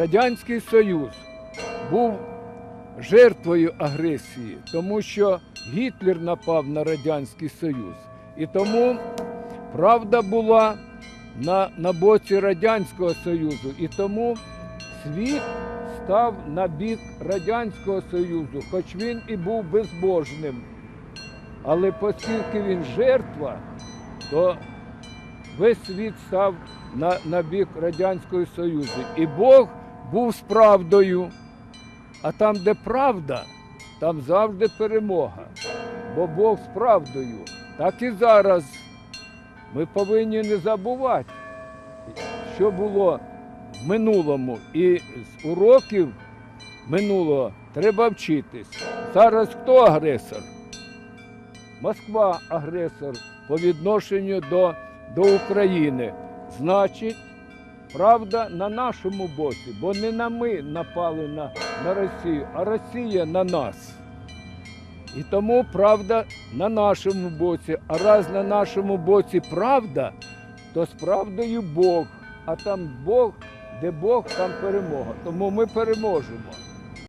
Радянський Союз був жертвою агресії, тому що Гітлер напав на Радянський Союз. І тому правда була на, на боці Радянського Союзу. І тому світ став на бік Радянського Союзу, хоч він і був безбожним. Але оскільки він жертва, то весь світ став на, на бік Радянського Союзу. І Бог був з правдою. А там, де правда, там завжди перемога. Бо Бог з правдою. Так і зараз. Ми повинні не забувати, що було в минулому. І з уроків минулого треба вчитись. Зараз хто агресор? Москва агресор по відношенню до, до України. Значить, правда на нашому боці, бо не на ми напали на, на Росію, а Росія на нас. І тому правда на нашому боці. А раз на нашому боці правда, то з правдою Бог. А там Бог, де Бог, там перемога. Тому ми переможемо.